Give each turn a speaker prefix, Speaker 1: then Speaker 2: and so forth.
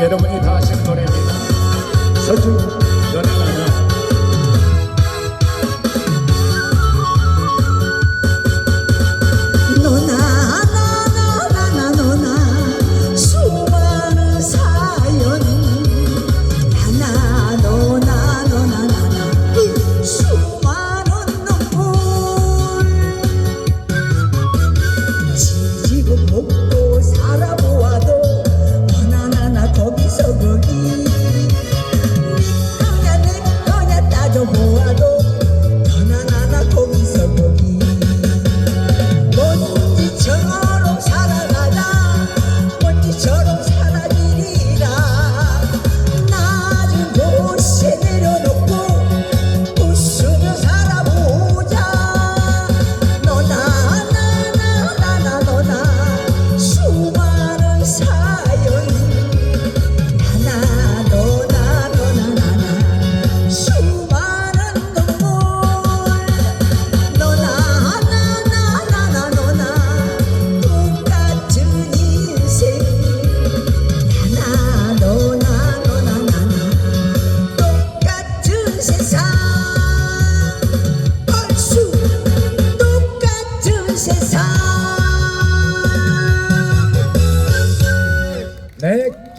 Speaker 1: 여러분이 다 하시는 노래입니다. 서주 네,